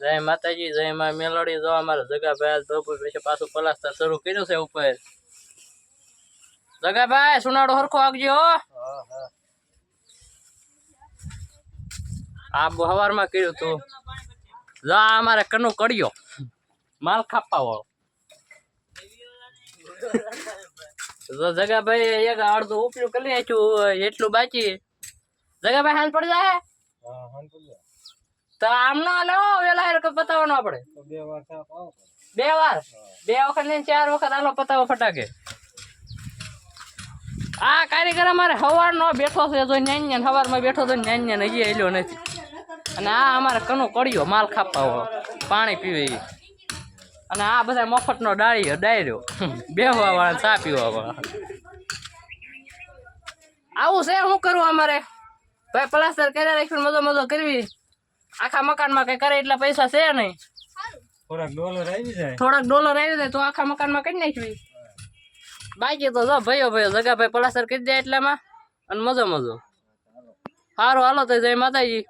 જય માતાજી જય માં મેલડી. જો અમારા જગાભાઈ બપોર પછી પાછું પલાસ્તર શરૂ કર્યું છે ઉપર. જગાભાઈ સુનાડો હરખો આગજો આ હવારમાં કર્યું તું. જા અમારે કનું કડ્યો. માલ ખાપા વાળો. જો જગાભાઈ એક અડધું ઉપલું કરી નાખ્યું એટલું બાકી. જગાભાઈ હાલ પડી જાય? તો આમ ના વેલા હારે પતાવવાનો આપણે. બે વાર બે વખત ને ચાર વખત આલો પતાવો ફટાકે. આ કારીગર અમારે હવાર નો બેઠો છે જો ન્યાન હવારમાં બેઠો તો ન્યાન ન્યાન હજી હેલ્યો નથી. અને આ અમારે કનો કડ્યો માલ ખાપા પાણી પીવે. અને આ બધા મફત નો ડાળીયો ડાયરો બેહવા વાળા ચા પીવા વાળા. આવું છે શું કરવું અમારે? ભાઈ પ્લાસ્ટર કર્યા રાખ્યું મજો મજો કરવી? આખા મકાનમાં કઈ કરે એટલા પૈસા છે નહીં. થોડાક ડોલર આવી જાય. થોડાક ડોલર આવી જાય તો આખા મકાનમાં કરી નાખવી. બાકી તો જો ભાઈઓ ભાઈઓ જગા ભાઈ પ્લાસ્ટર કરી દે એટલામાં. અને મજો મજો. સારું હાલો તો જય માતાજી.